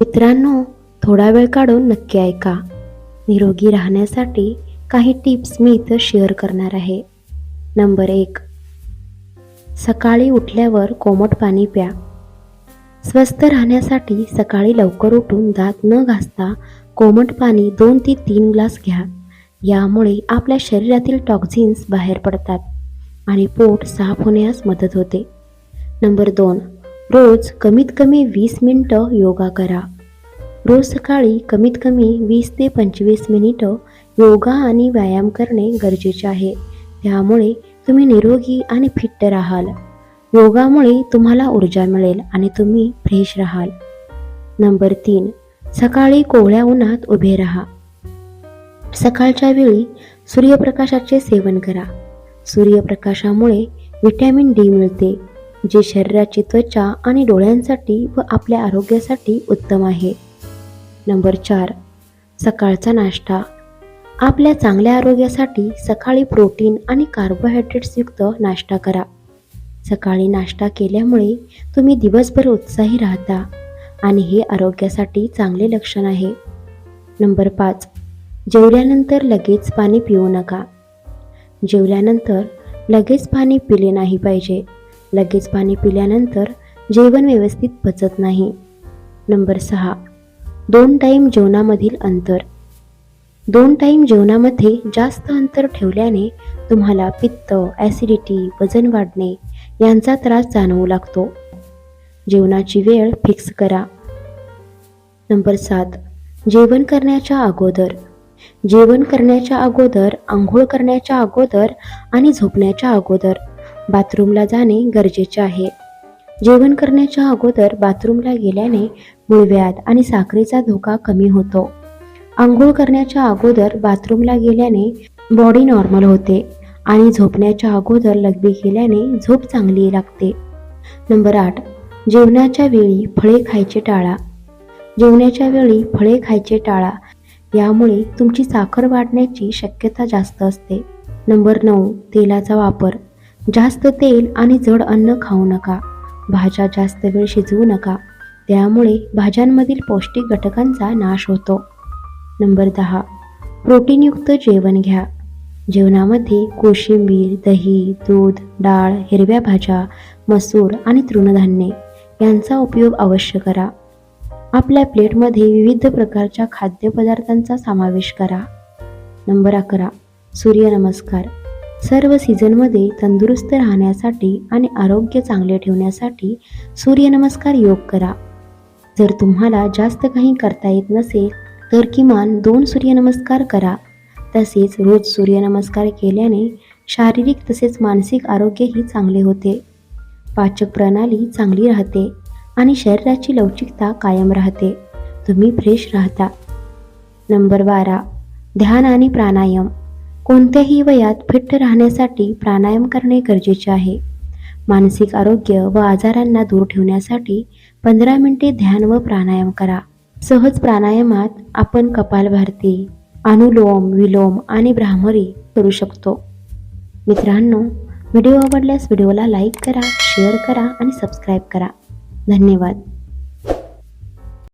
मित्रांनो थोडा वेळ काढून नक्की ऐका. निरोगी राहण्यासाठी काही टिप्स मी इथं शेअर करणार आहे. नंबर एक सकाळी उठल्यावर कोमट पाणी प्या. स्वस्थ राहण्यासाठी सकाळी लवकर उठून दात न घासता कोमट पाणी दोन ते तीन ग्लास घ्या. यामुळे आपल्या शरीरातील टॉक्झिन्स बाहेर पडतात आणि पोट साफ होण्यास मदत होते. नंबर दोन रोज कमीत कमी वीस मिनटं योगा करा. रोज सकाळी कमीत कमी वीस ते पंचवीस मिनिटं योगा आणि व्यायाम करणे गरजेचे आहे. त्यामुळे तुम्ही निरोगी आणि फिट्ट राहाल. योगामुळे तुम्हाला ऊर्जा मिळेल आणि तुम्ही फ्रेश राहाल. नंबर तीन सकाळी कोवळ्या उन्हात उभे राहा. सकाळच्या वेळी सूर्यप्रकाशाचे सेवन करा. सूर्यप्रकाशामुळे व्हिटॅमिन डी मिळते. जे शरीराची त्वचा आणि डोळ्यांसाठी व आपल्या आरोग्यासाठी उत्तम आहे. नंबर चार सकाळचा नाश्ता. आपल्या चांगल्या आरोग्यासाठी सकाळी प्रोटीन आणि कार्बोहायड्रेट्सयुक्त नाश्ता करा. सकाळी नाश्ता केल्यामुळे तुम्ही दिवसभर उत्साही राहता आणि हे आरोग्यासाठी चांगले लक्षण आहे. नंबर पाच जेवल्यानंतर लगेच पाणी पिऊ नका. जेवल्यानंतर लगेच पाणी पिले नाही पाहिजे. लगेच पाणी पिल्यानंतर जेवण व्यवस्थित पचत नाही. नंबर सहा. दोन टाईम जेवणामधील अंतर. दोन टाईम जेवणामध्ये जास्त अंतर ठेवल्याने तुम्हाला पित्त ॲसिडिटी वजन वाढणे यांचा त्रास जाणवू लागतो. जेवणाची वेळ फिक्स करा. नंबर सात. जेवण करण्याच्या अगोदर. जेवण करण्याच्या अगोदर आंघोळ करण्याच्या अगोदर आणि झोपण्याच्या अगोदर. बाथरूमला जाणे गरजेचे आहे. जेवण करण्याच्या अगोदर बाथरूमला गेल्याने मुळव्याध आणि साखरेचा धोका कमी होतो. आंघोळ करण्याच्या अगोदर बाथरूमला गेल्याने बॉडी नॉर्मल होते आणि झोपण्याच्या अगोदर लघवी केल्याने झोप चांगली लागते. नंबर आठ जेवणाच्या वेळी फळे खायचे टाळा. जेवणाच्या वेळी फळे खायचे टाळा. यामुळे तुमची साखर वाढण्याची शक्यता जास्त असते. नंबर नऊ तेलाचा वापर. जास्त तेल आणि जड अन्न खाऊ नका. भाज्या जास्त वेळ शिजवू नका. त्यामुळे भाज्यांमधील पौष्टिक घटकांचा नाश होतो. नंबर दहा. प्रोटीनयुक्त जेवण घ्या. जेवणामध्ये कोशिंबीर दही दूध डाळ हिरव्या भाज्या मसूर आणि तृणधान्ये यांचा उपयोग अवश्य करा. आपल्या प्लेटमध्ये विविध प्रकारच्या खाद्यपदार्थांचा समावेश करा. नंबर अकरा. सूर्यनमस्कार. सर्व सीझनमध्ये तंदुरुस्त राहण्यासाठी आणि आरोग्य चांगले ठेवण्यासाठी सूर्यनमस्कार योग करा. जर तुम्हाला जास्त काही करता येत नसेल तर किमान दोन सूर्यनमस्कार करा. तसेच रोज सूर्यनमस्कार केल्याने शारीरिक तसेच मानसिक आरोग्यही चांगले होते. पाचक प्रणाली चांगली राहते आणि शरीराची लवचिकता कायम राहते. तुम्ही फ्रेश राहता. नंबर बारा. ध्यान आणि प्राणायाम. कोणत्याही वयात फिट्ट राहण्यासाठी प्राणायाम करणे गरजेचे आहे. मानसिक आरोग्य व आजारांना दूर ठेवण्यासाठी पंधरा मिनिटे ध्यान व प्राणायाम करा. सहज प्राणायामात आपण कपालभारती अनुलोम विलोम आणि भ्रामरी करू शकतो. मित्रांनो व्हिडिओ आवडल्यास व्हिडिओला लाईक करा शेअर करा आणि सबस्क्राईब करा. धन्यवाद.